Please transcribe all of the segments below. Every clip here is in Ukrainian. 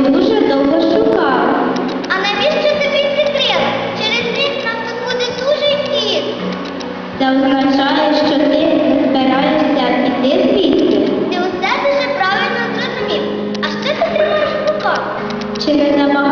дуже довго шукав. А навіщо тобі секрет? Через рік нам тут буде дуже вхід. Це означає, що ти збираєшся піти звідси. Ти усе дуже правильно зрозумів. А що ти тримаєш в? Через набагато.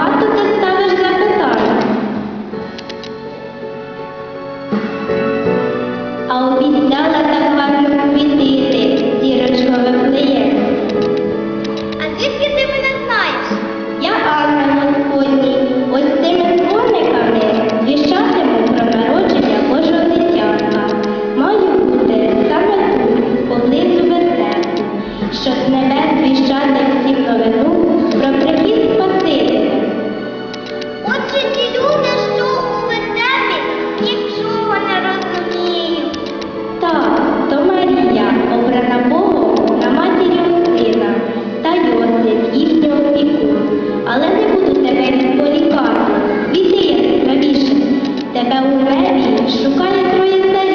землі шукає троє.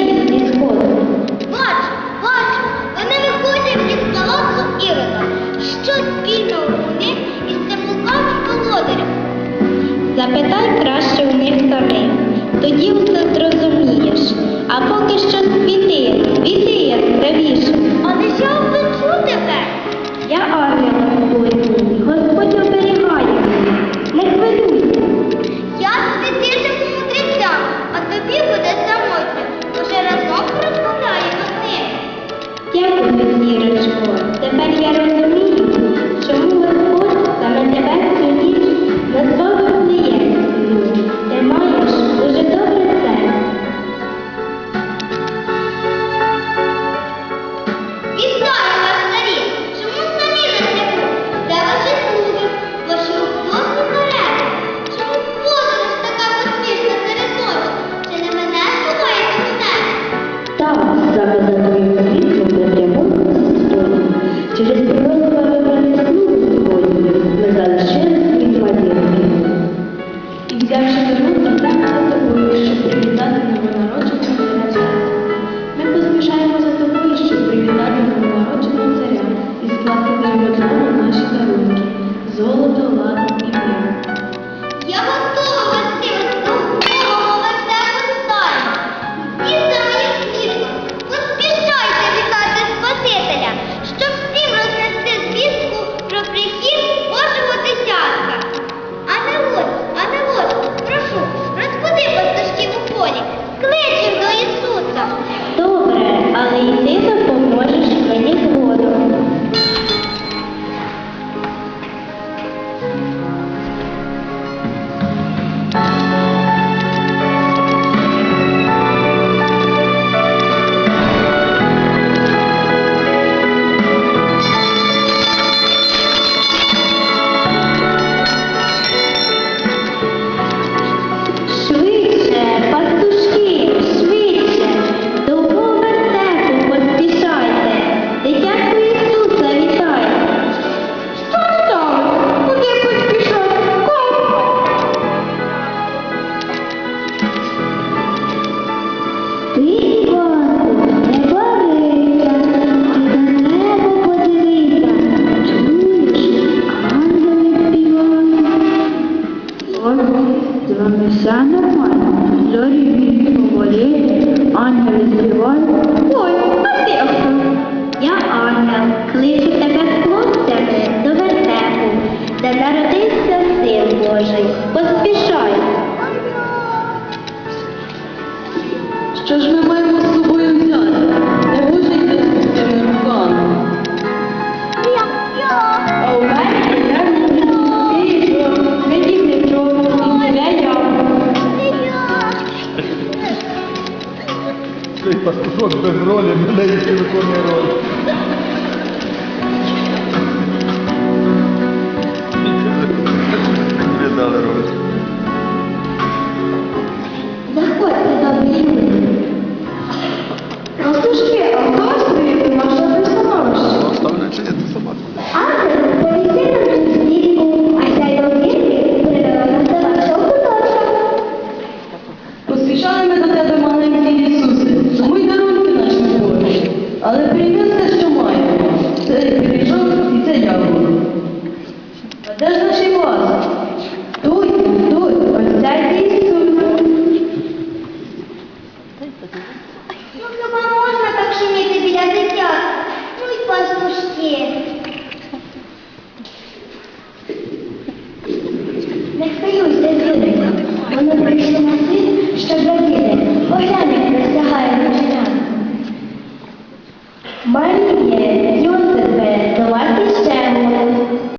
Родного наші дороги, золото, ладно і мир. Що ж ми маємо з собою взяти? Не може йти з пустими руками. А у мене я не що не і не я. Цей пастушок без ролі, мене ще виконує роль. good.